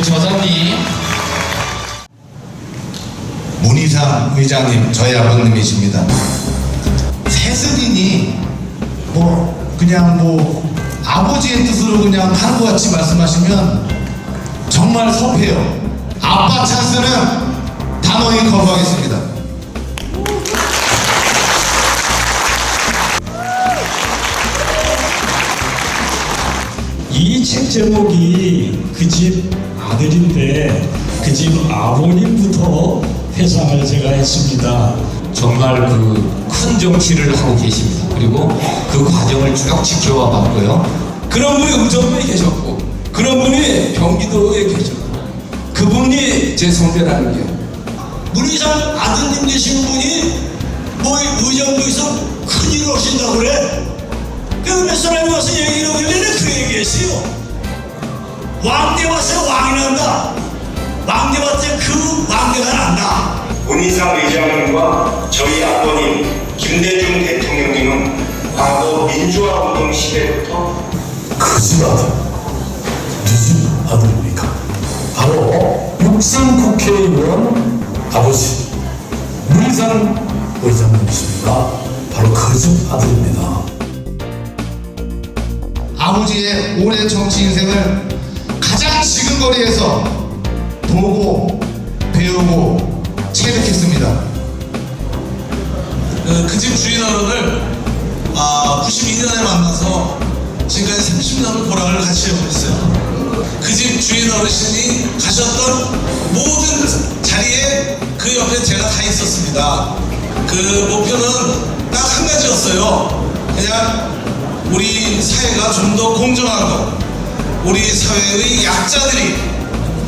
우리 저장님. 문희상 회장님 저희 아버님이십니다. 새슬이니, 뭐, 그냥 뭐, 아버지의 뜻으로 그냥 하는 것 같이 말씀하시면 정말 섭해요. 아빠 찬스는 단호히 거부하겠습니다. 이 책 제목이 그 집 아들인데 그 집 아버님부터 회상을 제가 했습니다. 정말 그 큰 정치를 하고 계십니다. 그리고 그 과정을 쭉 지켜와 봤고요. 그런 분이 의정부에 계셨고 그런 분이 경기도에 계셨고 그분이 제 선배라는 게 문희상 아드님 되시는 분이 뭐 의정부에서 큰일을 하신다고 그래? 그몇 사람이 와서 얘기를 하길래. 왕대 왔어요 왕이 난다. 왕대 왔을 때그 왕대가 난다. 문희상 의장님과 저희 아버님 김대중 대통령님은 과거 민주화 운동 시대부터 그집 아들, 누집 아들입니까? 바로 육상 국회의원 아버지 문희상 의장님이십니다. 바로 그집 아들입니다. 아버지의 오랜 정치 인생을 가장 지근거리에서 보고 배우고 체득했습니다. 그집 주인 어른을 아, 92년에 만나서 지금까지 30년을 고락을 같이 해보냈어요. 그 집 주인 어르신이 가셨던 모든 자리에 그 옆에 제가 다 있었습니다. 그 목표는 딱 한 가지였어요. 그냥 우리 사회가 좀 더 공정한 것, 우리 사회의 약자들이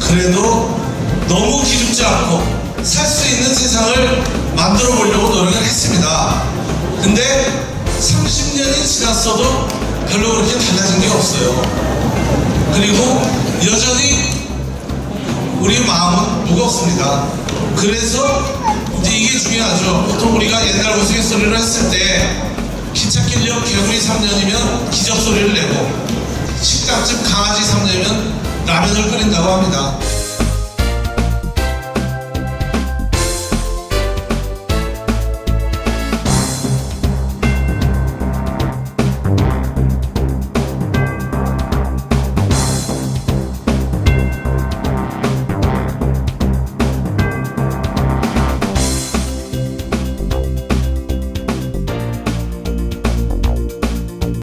그래도 너무 기죽지 않고 살 수 있는 세상을 만들어 보려고 노력을 했습니다. 근데 30년이 지났어도 별로 그렇게 달라진 게 없어요. 그리고 여전히 우리 마음은 무겁습니다. 그래서 이제 이게 중요하죠. 보통 우리가 옛날 우스갯소리를 했을 때 기찻길역 개구리 3년이면 기적소리를 내고 강아지 3년이면 라면을 끓인다고 합니다.